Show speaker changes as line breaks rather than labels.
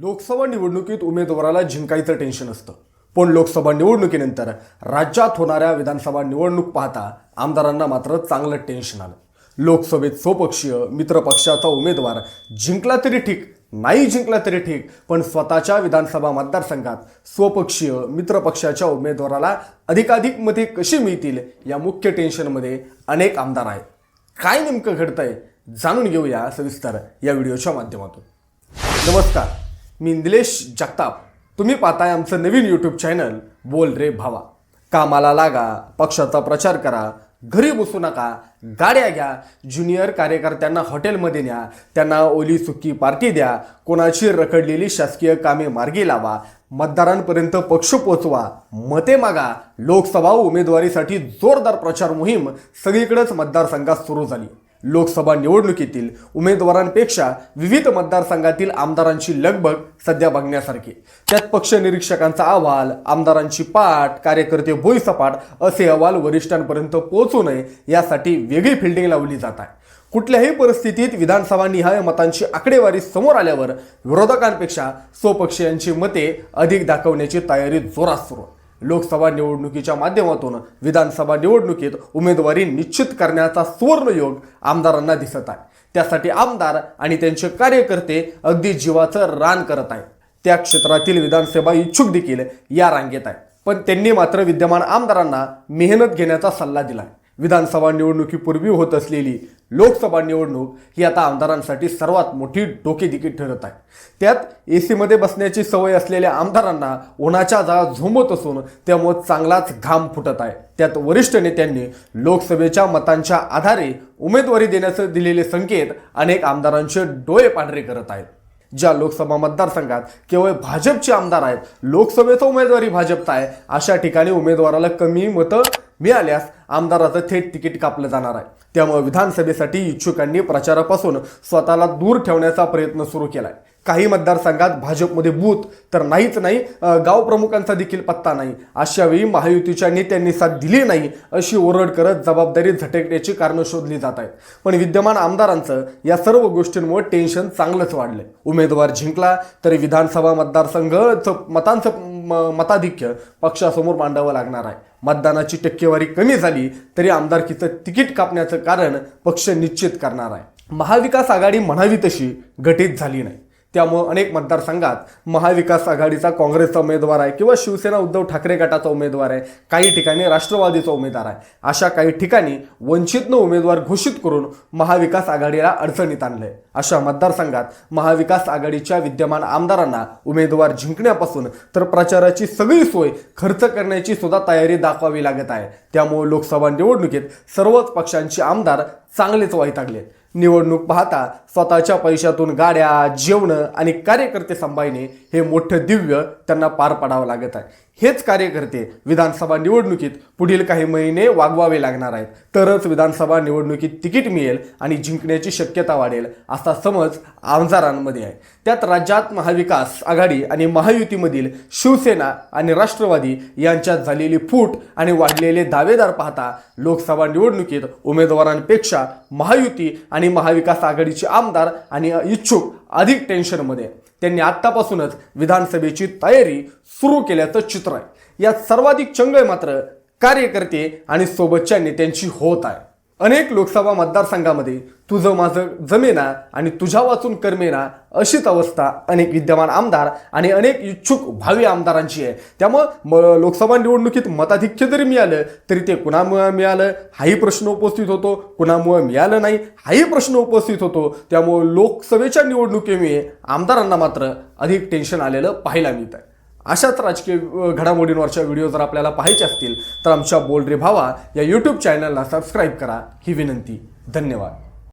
लोकसभा निवडणुकीत उमेदवाराला जिंकायचं टेन्शन असतं. पण लोकसभा निवडणुकीनंतर राज्यात होणाऱ्या विधानसभा निवडणूक पाहता आमदारांना मात्र चांगलं टेन्शन आलं. लोकसभेत स्वपक्षीय मित्रपक्षाचा उमेदवार जिंकला तरी ठीक नाही जिंकला तरी ठीक पण स्वतःच्या विधानसभा मतदारसंघात स्वपक्षीय मित्रपक्षाच्या उमेदवाराला अधिकाधिक मते कशी मिळतील या मुख्य टेन्शनमध्ये अनेक आमदार आहेत. काय नेमकं घडतंय जाणून घेऊया सविस्तर या व्हिडिओच्या माध्यमातून. नमस्कार. मी निलेश जगताप. तुम्ही पाहताय आमचं नवीन यूट्यूब चॅनल बोल रे भावा. कामाला लागा पक्षाचा प्रचार करा घरी बसू नका गाड्या घ्या ज्युनियर कार्यकर्त्यांना हॉटेलमध्ये न्या त्यांना ओली सुकी पार्टी द्या कोणाची रखडलेली शासकीय कामे मार्गी लावा मतदारांपर्यंत पक्ष पोचवा मते मागा लोकसभा उमेदवारीसाठी जोरदार प्रचार मोहीम सगळीकडेच मतदारसंघात सुरू झाली. लोकसभा निवडणुकीतील उमेदवारांपेक्षा विविध मतदारसंघातील आमदारांची लगबग सध्या बघण्यासारखी त्यात पक्ष निरीक्षकांचा अहवाल आमदारांची पाठ कार्यकर्ते भुईसपाट असे अहवाल वरिष्ठांपर्यंत पोहोचू नये यासाठी वेगळी फिल्डिंग लावली जात आहे कुठल्याही परिस्थितीत विधानसभा निहाय मतांची आकडेवारी समोर आल्यावर विरोधकांपेक्षा स्वपक्षीयांची मते अधिक दाखवण्याची तयारी जोरात सुरू आहे. लोकसभा निवडणुकीच्या माध्यमातून विधानसभा निवडणुकीत उमेदवारी निश्चित करण्याचा सुवर्णयोग आमदारांना दिसत आहे. त्यासाठी आमदार आणि त्यांचे कार्यकर्ते अगदी जीवाचं रान करत आहेत. त्या क्षेत्रातील विधानसभा इच्छुक देखील या रांगेत आहे पण त्यांनी मात्र विद्यमान आमदारांना मेहनत घेण्याचा सल्ला दिला विधानसभा निवडणुकीपूर्वी होत असलेली लोकसभा निवडणूक ही आता आमदारांसाठी सर्वात मोठी डोकेदिकी ठरत आहे. त्यात ए सीमध्ये बसण्याची सवय असलेल्या आमदारांना उन्हाच्या जाळा झोंबत असून त्यामुळे चांगलाच घाम फुटत आहे. त्यात वरिष्ठ नेत्यांनी लोकसभेच्या मतांच्या आधारे उमेदवारी देण्याचे दिलेले संकेत अनेक आमदारांचे डोळे पांढरे करत आहेत. ज्या लोकसभा मतदारसंघात केवळ भाजपचे आमदार आहेत लोकसभेचा उमेदवारी भाजपचा आहे अशा ठिकाणी उमेदवाराला कमी मतं मिळाल्यास आमदाराचं थेट तिकीट कापलं जाणार आहे. त्यामुळे विधानसभेसाठी इच्छुकांनी प्रचारापासून स्वतःला दूर ठेवण्याचा प्रयत्न सुरू केला आहे काही मतदारसंघात भाजपमध्ये बूथ तर नाहीच नाही गाव प्रमुखांचा देखील पत्ता नाही. अशा वेळी महायुतीच्या नेत्यांनी साथ दिली नाही अशी ओरड करत जबाबदारी झटकण्याची कारणं शोधली जात आहेत. पण विद्यमान आमदारांचं या सर्व गोष्टींमुळे टेन्शन चांगलंच वाढलंय. उमेदवार जिंकला तरी विधानसभा मतदारसंघाचं मतांचं म- मताधिक्य पक्षासमोर मांडावं लागणार आहे. मतदानाची टक्केवारी कमी झाली तरी आमदारकीचं तिकीट कापण्याचं कारण पक्ष निश्चित करणार आहे. महाविकास आघाडी म्हणावी तशी घटित झाली नाही. त्यामुळं अनेक मतदारसंघात महाविकास आघाडीचा काँग्रेसचा उमेदवार आहे किंवा शिवसेना उद्धव ठाकरे गटाचा उमेदवार आहे काही ठिकाणी राष्ट्रवादीचा उमेदवार आहे. अशा काही ठिकाणी वंचितनं उमेदवार घोषित करून महाविकास आघाडीला अडचणीत आणलंय. अशा मतदारसंघात महाविकास आघाडीच्या विद्यमान आमदारांना उमेदवार जिंकण्यापासून तर प्रचाराची सगळी सोय खर्च करण्याची सुद्धा तयारी दाखवावी लागत आहे. त्यामुळे लोकसभा निवडणुकीत सर्वच पक्षांचे आमदार चांगलेच वैतागलेत निवडणूक पाहता स्वतःच्या पैशातून गाड्या जेवणं आणि कार्यकर्ते सांभाळणे हे मोठं दिव्य त्यांना पार पाडावं लागत आहे. हेच कार्यकर्ते विधानसभा निवडणुकीत पुढील काही महिने वागवावे लागणार आहेत. तरच विधानसभा निवडणुकीत तिकीट मिळेल आणि जिंकण्याची शक्यता वाढेल असा समज आमदारांमध्ये आहे. त्यात राज्यात महाविकास आघाडी आणि महायुतीमधील शिवसेना आणि राष्ट्रवादी यांच्यात झालेली फूट आणि वाढलेले दावेदार पाहता लोकसभा निवडणुकीत उमेदवारांपेक्षा महायुती आणि महाविकास आघाडीचे आमदार आणि इच्छुक अधिक टेन्शनमध्ये त्यांनी आत्तापासूनच विधानसभेची तयारी सुरू केल्याचं चित्र आहे. यात सर्वाधिक चंगळ मात्र कार्यकर्ते आणि सोबतच्या नेत्यांची होत आहे. अनेक लोकसभा मतदारसंघामध्ये तुझं माझं जमेना आणि तुझ्या वाचून करमेना अशीच अवस्था अनेक विद्यमान आमदार आणि अनेक इच्छुक भावी आमदारांची आहे. त्यामुळं म लोकसभा निवडणुकीत मताधिक्य जरी मिळालं तरी ते कुणामुळे मिळालं? हाही प्रश्न उपस्थित होतो. कुणामुळे मिळालं नाही? हाही प्रश्न उपस्थित होतो. त्यामुळं लोकसभेच्या निवडणुकीमुळे आमदारांना मात्र अधिक टेन्शन आलेलं पाहायला मिळत आहे अशाच राजकीय घडामोडींवरच्या व्हिडिओ जर आपल्याला पाहायचे असतील तर आमच्या बोल रे भावा या यूट्यूब चॅनलला सबस्क्राईब करा. ही विनंती. धन्यवाद.